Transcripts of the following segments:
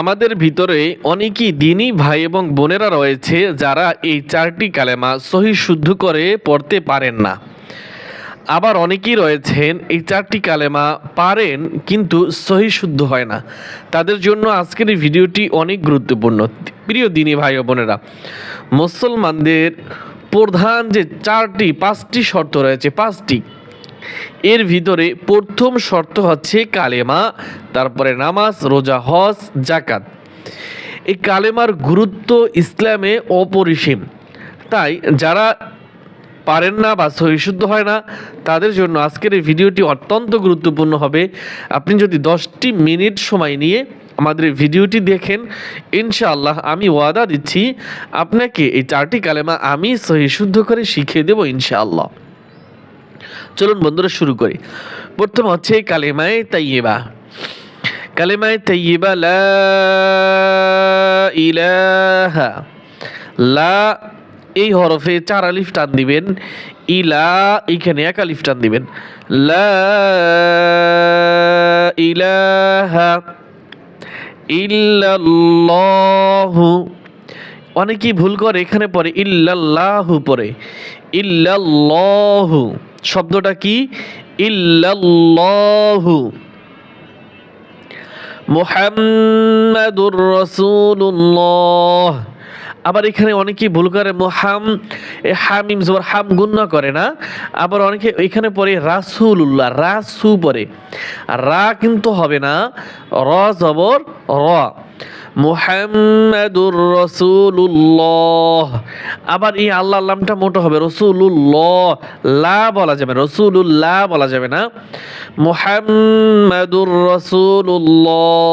আমাদের ভিতরে অনেকই দিনই ভাই এবং বোনেরা রয়েছে যারা এই চারটি কালেমা সহি শুদ্ধ করে পড়তে পারেন না। আবার অনেকেই রয়েছেন, এই চারটি কালেমা পারেন কিন্তু সহি শুদ্ধ হয় না। তাদের জন্য আজকের এই ভিডিওটি অনেক গুরুত্বপূর্ণ। প্রিয় দিনী ভাই ও বোনেরা, মুসলমানদের প্রধান যে চারটি, পাঁচটি শর্ত রয়েছে, পাঁচটি এর ভিতরে প্রথম শর্ত হচ্ছে কালেমা, তারপরে নামাজ, রোজা, হজ জাকাত এই কালেমার গুরুত্ব ইসলামে অপরিসীম। তাই যারা পারেন না বা সহিশুদ্ধ হয় না, তাদের জন্য আজকের এই ভিডিওটি অত্যন্ত গুরুত্বপূর্ণ হবে। আপনি যদি দশটি মিনিট সময় নিয়ে আমাদের ভিডিওটি দেখেন, ইনশাআল্লাহ আমি ওয়াদা দিচ্ছি, আপনাকে এই চারটি কালেমা আমি সহিশুদ্ধ করে শিখিয়ে দেবো ইনশাআল্লাহ। চলুন বন্ধুরা, শুরু করি। প্রথম হচ্ছে কালেমায় তাইয়েবা। কালেমায় তাইয়েবা, লা ইলাহা, লা, এই হরফে চার আলিফ টান দিবেন। ইলা এখানে এক আলিফ টান দিবেন। লা ইলাহা ইল্লাল্লাহু অনেকেই ভুল করে এখানে পরে ইল্লাল্লাহু পরে ইল্লাল্লাহু শব্দটা কি? ইল্লাল্লাহু। মুহাম্মাদুর রাসূলুল্লাহ। আবার এখানে অনেকেই ভুল করে মোহাম, এ হামিম জবর হাম গুন্না করে না। আবার অনেকে এখানে পরে রাসুলুল্লাহ, রাসু পরে রা কিন্তু হবে না, র জবর র। মুহাম্মাদুর রসুল্লাহ আবার এই আল্লাহ নামটা মোটো হবে রসুল্লাহ লা বলা যাবে রসুল্লাহ বলা যাবে না। মুহাম্মাদুর রসুল্লাহ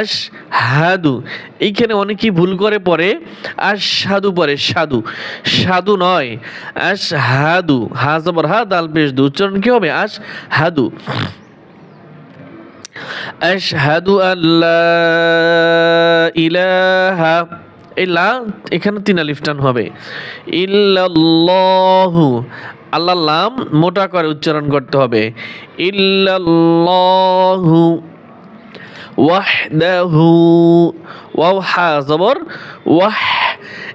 আশহাদু। এইখানে অনেকেই ভুল করে পরে আশহাদু পরে সাধু সাধু নয়, আশহাদু। হা জবর হা, দাল পেশ দু। উচ্চারণ কি হবে? আশ হাদু আশহাদু আল্লাহ ইলাহা এই লা এখানে তিন আলিফ টান হবে। ইল্লাল্লাহু আল্লাহ লাম মোটা করে উচ্চারণ করতে হবে। ইল্লাল্লাহু ওয়াহদাহু ওয়াও হা জবর, ওয়াহ।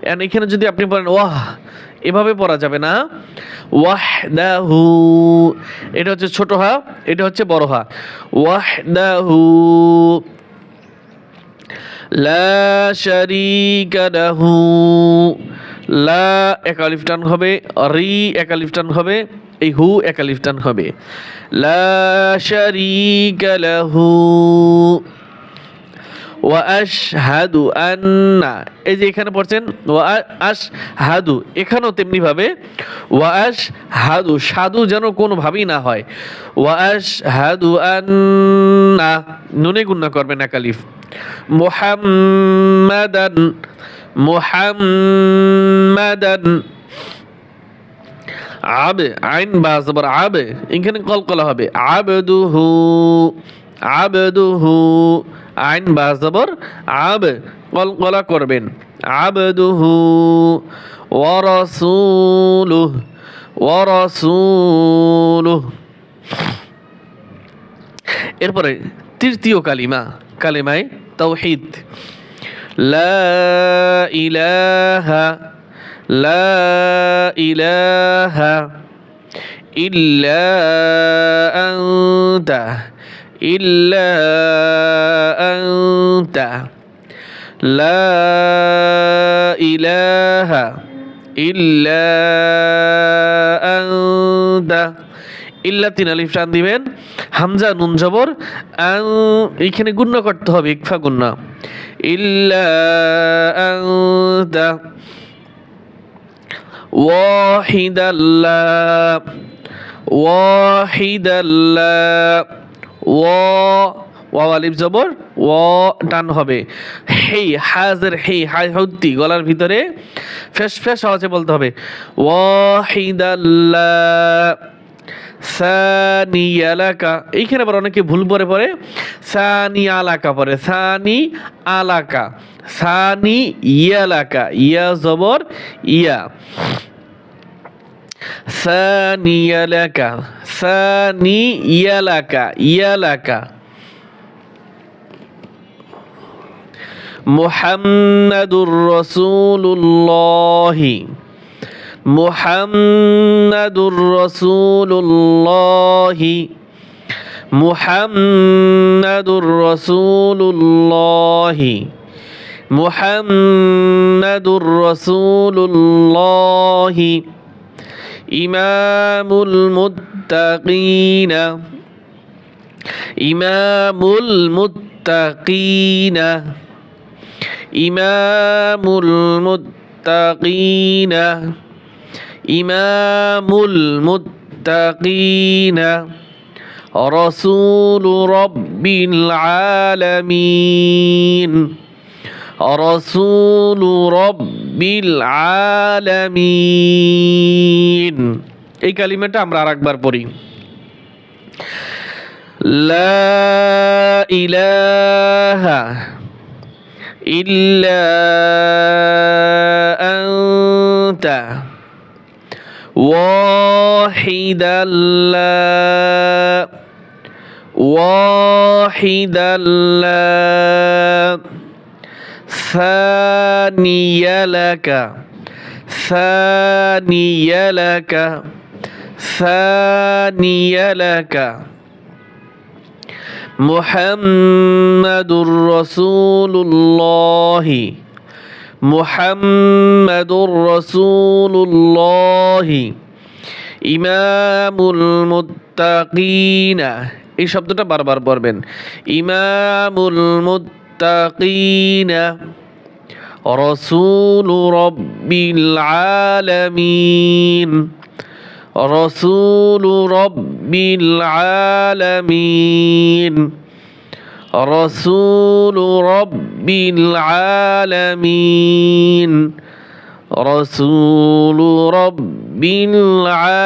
এন এখানে যদি আপনি বলেন, ওয়াহ, এভাবে পড়া যাবে না। ওয়াহদাহু, এটা হচ্ছে ছোট হা, এটা হচ্ছে বড় হা। ওয়াহদাহু, লা শারিকা লাহু। লা একালিফ টান হবে, রি একালিফ টান হবে। এই হু একালিফ টান হবে। লা শারিকা লাহু। ওয়া আশহাদু আন্না। এই যে এখানে পড়ছেন, ওয়া আশহাদু। এখানেও তেমনি ভাবে, ওয়া আশহাদু। সাধু যেন কোনোভাবেই না হয়। ওয়া আশহাদু আন্না। নুনে গুন্না করবেন একালিফ মুহাম্মাদান। মুহাম্মাদান। আবে, আইন বা আবে, এখানে কলকলা হবে। আবদুহু আবদুহু, আইন বা জবর আব, কলকলা করবেন। আবদুহু, ওয়ারাসূলুহু ওয়ারাসূলুহু। এরপরে তৃতীয় কালিমা, কালিমায় তাওহীদ লা ইলাহা ইলাহা ইল্লা তিন আলিফ টান দিবেন। হামজা, নুন, জবর। এইখানে গুণ্য করতে হবে, ইকফা গুণ্য ইল্লা আনতা لا ওয়াহিদাল্লা لا و আলিফ জবর ও টান হবে। হেই, হাজের হেই, হাই হদ্দি, গলার ভিতরে ফেস ফেস আওয়াজে বলতে হবে। ওয়াহিদাল্লাহ সানি এলাকা এইখানে আবার অনেকে ভুল পরে পরে সানি আলাকা পরে সানি আলাকা সানি ইয়ালাকা ইয়া জবর, ইয়া। সানি এলাকা সানি ইয়ালাকা। ইয়ালাকা মোহাম্মদুর রসুল্লাহি মুহাম্মাদুর রসুল্লাহি মুহাম্মাদুর রসুল্লাহি মুহাম্মাদুর রসুল্লাহি ইমামুল মুত্তাকিনা। ইমামুল মুত্তাকিনা। ইমামুল মুত্তাকিনা। إمام المتقين إمام المتقين إمام المتقين رسول رب العالمين رسول رب العالمين এই কালিমাটা আমরা আরেকবার পড়ি লা ইলাহা ইল্লা আনতা واحدا لا واحدا لا ثاني لك ثاني لك ثاني لك محمد رسول الله মুহাম্মাদুর রসুল্লাহি ইমামুল মুত্তাকিনা। এই শব্দটা বারবার পড়বেন। ইমামুল মুত্তাকিনা। রসুল রব্বিল আলামিন। রসুল রব্বিল আলামিন। রসুল রব رب العالمين رسول رب العالمين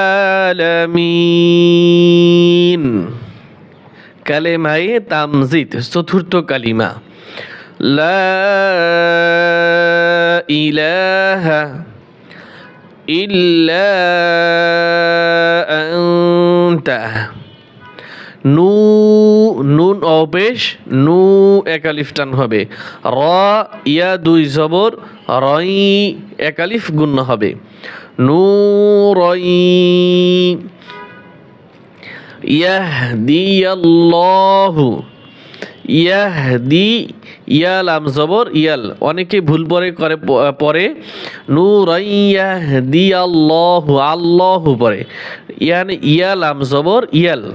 কালেমায়ে তামজিদ চতুর্থ কালিমা লা ইলাহা ইল্লা আনতা নু, নুন অপেশ নু একালিফ টান হবে। র, ইয়া দুই জবর, রই একালিফ গুণ হবে। নু, রই ইয়াহদিয়াল্লাহু ইয়াহদি, ইয়াল আমজবর ইয়াল। অনেকে ভুল পরে করে পরে। নুরাইয়াহদি আল্লাহু আল্লাহু পরে। ইয়ান ইয়াল আমজবর ইয়াল।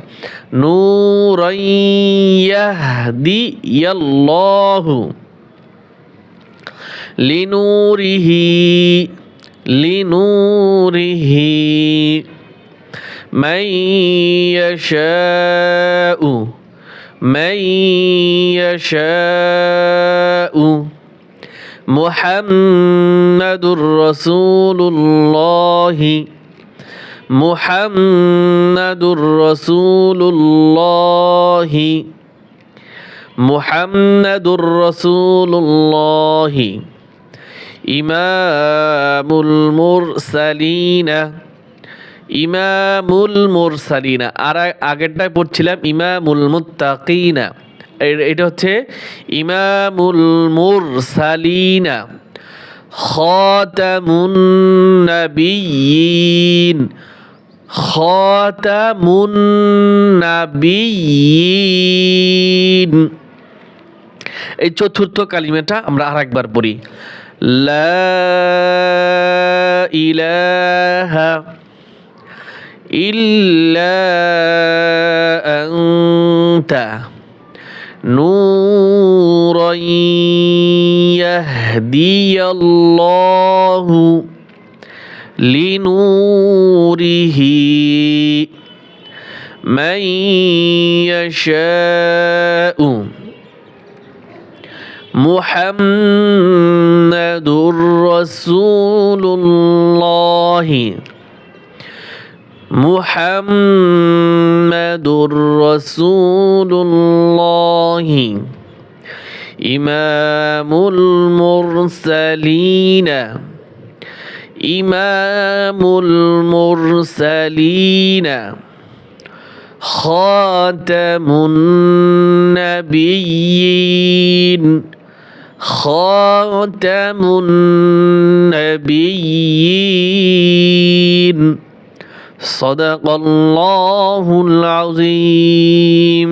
নুরাইয়াহদি ইয়াল্লাহু লিনুরিহি লিনুরিহি মাইয়াশাউ من يشاء محمد رسول الله محمد رسول الله محمد رسول الله إمام المرسلين. ইমামুল মুরসালিনা। আর আগেরটায় পড়ছিলাম ইমামুল মুত্তাকিনা। এটা হচ্ছে ইমামুল মুরসালিনা। খাতামুন নাবিয়িন খাতামুন নাবিয়িন এই চতুর্থ কালিমাটা আমরা আরেকবার পড়ি। লা ইলাহা إلا أنت نورا يهدي الله لنوره من يشاء. محمد رسول الله. محمد رسول الله. إمام المرسلين. إمام المرسلين. خاتم النبيين. خاتم النبيين. صدق الله العظيم.